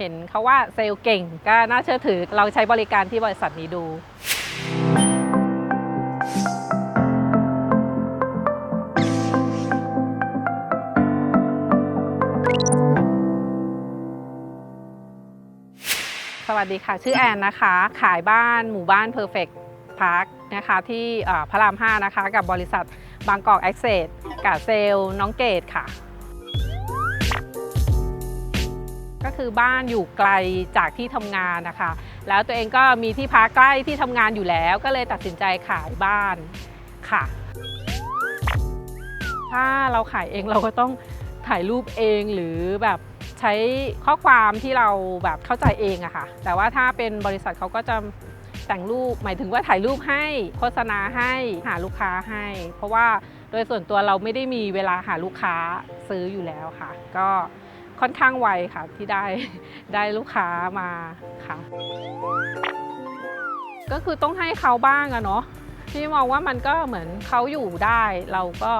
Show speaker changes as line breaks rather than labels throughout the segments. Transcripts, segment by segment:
เห็นเขาว่าเซลล์เก่งก็น่าเชื่อถือเราใช้บริการที่บริษัทนี้ดู สวัสดีค่ะ ชื่อแอนนะคะ ขายบ้านหมู่บ้าน Perfect Park นะคะที่พระราม 5 นะคะ กับบริษัทบางกอกแอคเซสกับเซลล์น้องเกดค่ะ ก็คือบ้านอยู่ไกลจากที่ทำงานนะคะ แล้วตัวเองก็มีที่พักใกล้ที่ทำงานอยู่แล้ว ก็เลยตัดสินใจขายบ้านค่ะ ถ้าเราขายเองเราก็ต้องถ่ายรูปเองหรือแบบใช้ข้อความที่เราแบบเข้าใจเองอะค่ะ แต่ว่าถ้าเป็นบริษัทเขาก็จะแต่งรูปหมายถึงว่าถ่ายรูปให้โฆษณาให้หาลูกค้าให้ เพราะว่าโดยส่วนตัวเราไม่ได้มีเวลาหาลูกค้าซื้ออยู่แล้วค่ะ ก็ ค่อนข้างไวค่ะที่ได้ได้ลูกค้ามาค่ะ ก็คือต้องให้เขาบ้างอะเนาะพี่มองว่ามันก็เหมือนเขาอยู่ได้เราก็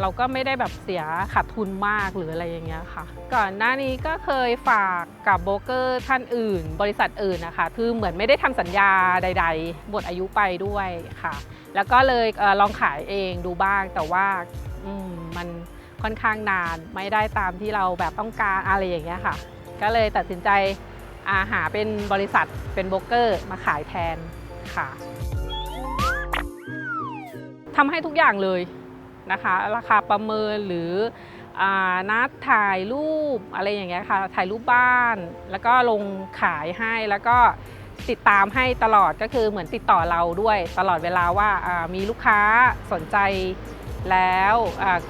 เราก็ไม่ได้แบบเสียขาดทุนมากหรืออะไรอย่างเงี้ยค่ะ ก่อนหน้านี้ก็เคยฝากกับโบรกเกอร์ท่านอื่น บริษัทอื่นนะคะคือเหมือนไม่ได้ทำสัญญาใด ๆ หมดอายุไปด้วยค่ะ แล้วก็เลยเออลองขายเองดูบ้างแต่ว่าอืมมัน ค่อนข้างนาน ไม่ได้ตามที่เราแบบต้องการอะไรอย่างเงี้ยค่ะ ก็เลยตัดสินใจอาหาเป็นบริษัทเป็นโบรกเกอร์มาขายแทนค่ะทำให้ทุกอย่างเลยนะคะ ราคาประเมินหรืออนัดถ่ายรูปอะไรอย่างเงี้ยค่ะ ถ่ายรูปบ้าน แล้วก็ลงขายให้แล้วก็ติดตามให้ตลอดก็คือเหมือนติดต่อเราด้วยตลอดเวลาว่ามีลูกค้าสนใจ แล้ว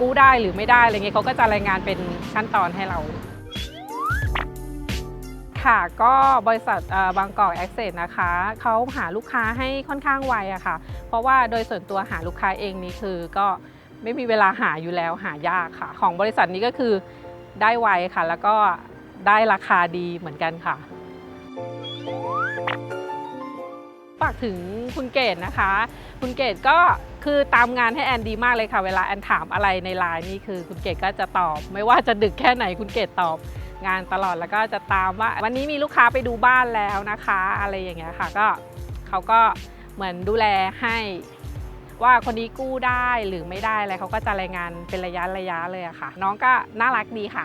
กู้ได้หรือไม่ได้อะไรเงี้ยเขาก็จะรายงานเป็นขั้นตอนให้เรา ค่ะก็บริษัทบางกอกแอคเซสนะคะเขาหาลูกค้าให้ค่อนข้างไวอะค่ะ เพราะว่าโดยส่วนตัวหาลูกค้าเองนี่คือก็ไม่มีเวลาหาอยู่แล้วหายากค่ะ ของบริษัทนี้ก็คือได้ไวค่ะ แล้วก็ได้ราคาดีเหมือนกันค่ะฝากถึงคุณเกดนะคะ คุณเกดก็ คือตามงานให้แอนดีมากเลยค่ะ เวลาแอนถามอะไรในไลน์นี่คือคุณเกดก็จะตอบ ไม่ว่าจะดึกแค่ไหนคุณเกดตอบงานตลอดแล้วก็จะตามว่า วันนี้มีลูกค้าไปดูบ้านแล้วนะคะ อะไรอย่างเงี้ยค่ะก็เขาก็เหมือนดูแลให้ว่าคนนี้กู้ได้หรือไม่ได้อะไรเขาก็จะรายงานเป็นระยะระยะเลยอะค่ะ น้องก็น่ารักดีค่ะ